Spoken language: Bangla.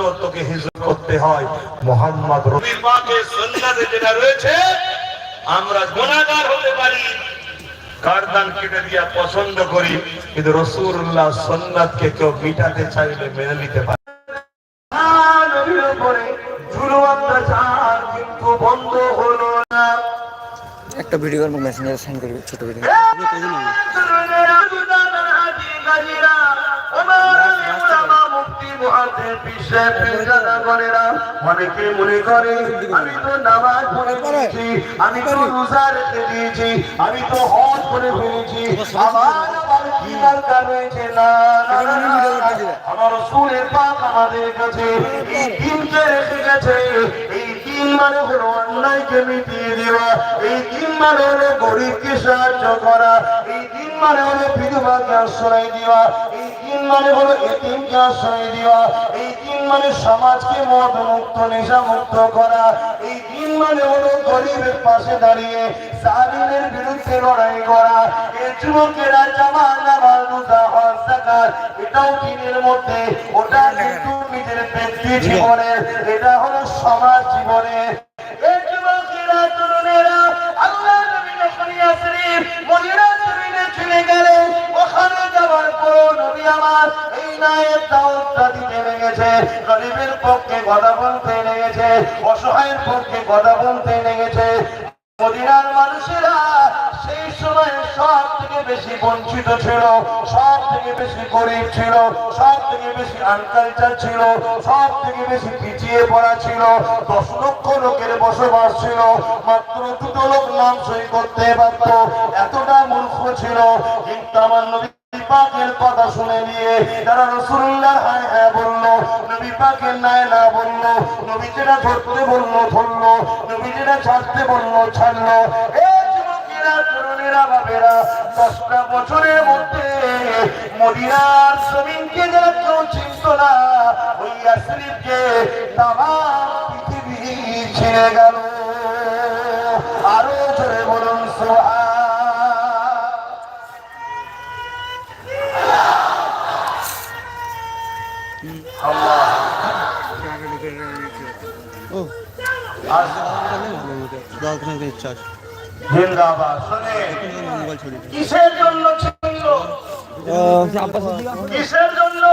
জন্য তোকে হিজরত করতে হয়। মোহাম্মদ রবির পাকে সুন্নাতে যেটা রয়েছে আমরা গুনাহগার হতে পারি। কারদান কেটে দিয়া পছন্দ করি কিন্তু রসুল্লাহ সন্ন্যাতকে কেউ মিটাতে চাইলে মেনে নিতে পারে একটা ভিডিও মেসেঞ্জারে সেন্ড করবি ছোট ভিডিও অনেকে মনে করে আমি তো নামাজ পড়ে ফেলেছি আমি তো রোজা রেখে দিয়েছি আমি তো হজ করে ফেলেছি আমার কি দরকার রয়েছে? না না, না, না, না। আমার রসুলের পাক আমাদের কাছে এই দিনকে রেখে গেছে। এই দিন মানে হলো অন্যায়কে মিটিয়ে দেওয়া। এই দিন মানে হলো গরিবকে সাহায্য করা। এই দিন মানে হলো বিধবাকে আশ্রয় দেওয়া। এই মানে হলো এতিমকে আশ্রয় দেওয়া এই দিন মানে সমাজকে মদ মুক্ত নেশা মুক্ত করা এই দিন মানে হলো গরিবের পাশে দাঁড়িয়ে জালিমের বিরুদ্ধে লড়াই করা এই যুবকেরা জামা নামাজ রোজা হজ যাকাত এটাও দিনের মধ্যে ওটা কিন্তু নিজের ব্যক্তি জীবনের এটা হলো সমাজ জীবনের লেগেছে। গরিবের পক্ষে কথা বলতে লেগেছে, অসহায়ের পক্ষে কথা বলতে লেগেছে। মদিনার মানুষেরা সেই সময় সব থেকে বেশি বঞ্চিত ছিল, সব থেকে বেশি গরিব ছিল, সব থেকে বেশি আনকালচার ছিল, সব থেকে বেশি পিছিয়ে পড়া ছিল। দশ লক্ষ লোকের বসবাস ছিল, মাত্র দুটো লোক নাম সই করতে পারত, এতটা মূর্খ ছিল। কিন্তু আমার নবী পাকের কথা শুনে নিয়ে তারা রসুল্লাহ হ্যাঁ হ্যাঁ বলল, নবী পাকের নাই না বলল, নবী যেটা ধরতে বলল, ধরলো, নবী যেটা ছাড়তে বলল, ছাড়লো। দশটা বছরের মধ্যে মদিনার জমিনকে যারা কেউ চিনত ওই ইয়াসরিফকে তামাম পৃথিবী ছিঁড়ে গেল। আরও ও দশ ইচ্ছা আছে জিন্দাবাদ। শুনে কিসের জন্য ছিল? কিসের জন্য?